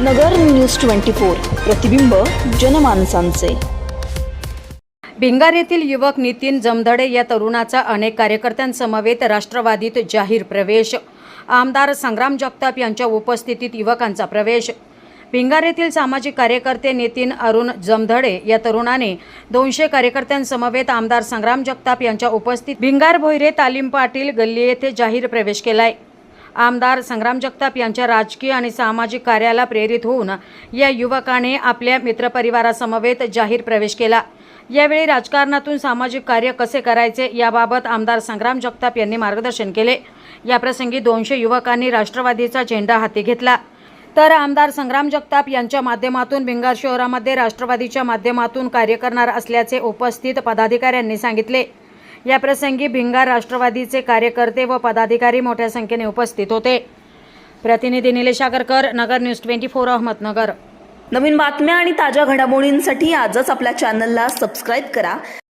नगर news twenty four प्रतिबिंब जनमानसांचे. भिंगार येथील युवक नितीन जमधडे या तरुणाचा अनेक कार्यकर्त्यांसमवेत राष्ट्रवादीत जाहीर प्रवेश. आमदार संग्राम जगताप यांच्या उपस्थितीत युवकांचा प्रवेश. भिंगार येथील सामाजिक कार्यकर्ते नितीन अरुण जमधडे या तरुणाने दोनशे कार्यकर्त्यांसमवेत आमदार संग्राम जगताप यांच्या उपस्थित भिंगार भोयरे तालीम पाटील गल्ली येथे जाहीर प्रवेश केलाय. आमदार संग्राम जगताप यांच्या राजकीय आणि सामाजिक कार्याला प्रेरित होऊन या युवकाने आपल्या मित्रपरिवारासमवेत जाहीर प्रवेश केला. यावेळी राजकारणातून सामाजिक कार्य कसे करायचे याबाबत आमदार संग्राम जगताप यांनी मार्गदर्शन केले. याप्रसंगी दोनशे युवकांनी राष्ट्रवादीचा झेंडा हाती घेतला. तर आमदार संग्राम जगताप यांच्या माध्यमातून भिंगार शहरामध्ये राष्ट्रवादीच्या माध्यमातून कार्य करणार असल्याचे उपस्थित पदाधिकाऱ्यांनी सांगितले. याप्रसंगी भिंगार राष्ट्रवादीचे कार्यकर्ते व पदाधिकारी मोठ्या संख्येने उपस्थित होते. प्रतिनिधी Nilesh Agarkar Nagar news twenty four Ahmednagar. नवीन बातम्या आणि ताज्या घडामोडींसाठी आजच आपल्या चॅनलला सबस्क्राईब करा.